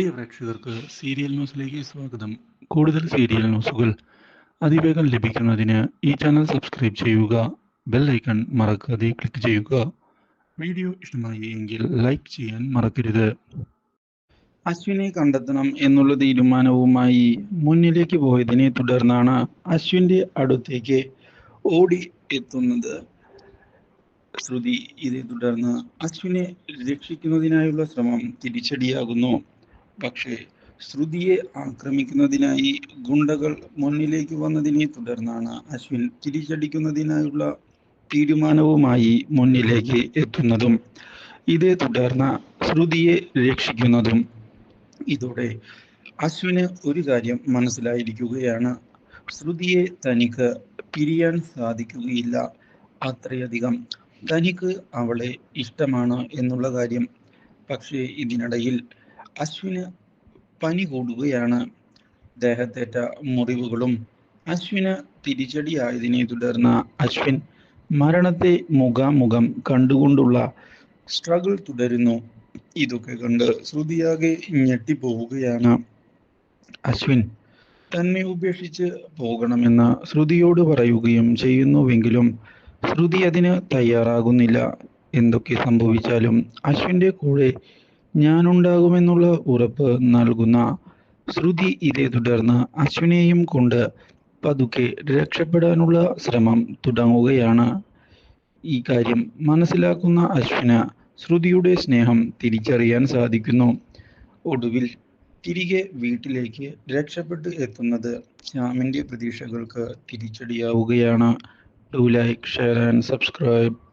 പ്രിയ പ്രേക്ഷകർക്ക് സീരിയൽ ന്യൂസിലേക്ക് സ്വാഗതം. കൂടുതൽ സീരിയൽ ന്യൂസുകൾ അതിവേഗം ലഭിക്കുന്നതിന് ഈ ചാനൽ സബ്സ്ക്രൈബ് ചെയ്യുക ബെൽ ഐക്കൺ മറക്കാതെ ക്ലിക്ക് ചെയ്യുക. വീഡിയോ ഇഷ്ടമായി എങ്കിൽ ലൈക്ക് ചെയ്യാൻ മറക്കരുത്. അശ്വിനെ കണ്ടെത്തണം എന്നുള്ള തീരുമാനവുമായി മുന്നിലേക്ക് പോയതിനെ തുടർന്നാണ് അശ്വിന്റെ അടുത്തേക്ക് ഓടി എത്തുന്നത്. ശ്രുതി ഇതേ തുടർന്ന് അശ്വിനെ രക്ഷിക്കുന്നതിനായുള്ള ശ്രമം തിരിച്ചടിയാകുന്നു. പക്ഷേ ശ്രുതിയെ ആക്രമിക്കുന്നതിനായി ഗുണ്ടകൾ മുന്നിലേക്ക് വന്നതിനെ തുടർന്നാണ് അശ്വിൻ തിരിച്ചടിക്കുന്നതിനായുള്ള തീരുമാനവുമായി മുന്നിലേക്ക് എത്തുന്നതും ഇതേ തുടർന്ന് ശ്രുതിയെ രക്ഷിക്കുന്നതും. ഇതോടെ അശ്വിന് ഒരു കാര്യം മനസ്സിലായിരിക്കുകയാണ്. ശ്രുതിയെ തനിക്ക് പിരിയാൻ സാധിക്കുകയില്ല. അത്രയധികം തനിക്ക് അവളെ ഇഷ്ടമാണ് എന്നുള്ള കാര്യം. പക്ഷേ ഇതിനിടയിൽ അശ്വിന് പനി കൂടുകയാണ്. ദേഹത്തേറ്റ മുറിവുകളും അശ്വിന് തിരിച്ചടിയായതിനെ തുടർന്ന് അശ്വിൻ മരണത്തെ മുഖാമുഖം കണ്ടുകൊണ്ടുള്ള സ്ട്രഗിൾ തുടരുന്നു. ഇതൊക്കെ കണ്ട് ശ്രുതിയാകെ ഞെട്ടിപ്പോവുകയാണ്. അശ്വിൻ തന്നെ ഉപേക്ഷിച്ച് പോകണമെന്ന് ശ്രുതിയോട് പറയുകയും ചെയ്യുന്നുവെങ്കിലും ശ്രുതി അതിന് തയ്യാറാകുന്നില്ല. എന്തൊക്കെ സംഭവിച്ചാലും അശ്വിന്റെ കൂടെ ഞാനുണ്ടാകുമെന്നുള്ള ഉറപ്പ് നൽകുന്ന ശ്രുതി ഇതേ തുടർന്ന് അശ്വിനെയും കൊണ്ട് പതുക്കെ രക്ഷപ്പെടാനുള്ള ശ്രമം തുടങ്ങുകയാണ്. ഈ കാര്യം മനസ്സിലാക്കുന്ന അശ്വിന് ശ്രുതിയുടെ സ്നേഹം തിരിച്ചറിയാൻ സാധിക്കുന്നു. ഒടുവിൽ തിരികെ വീട്ടിലേക്ക് രക്ഷപ്പെട്ട് എത്തുന്നത് ശ്യാമിന്റെ പ്രതീക്ഷകൾക്ക് തിരിച്ചടിയാവുകയാണ്. Do like share and subscribe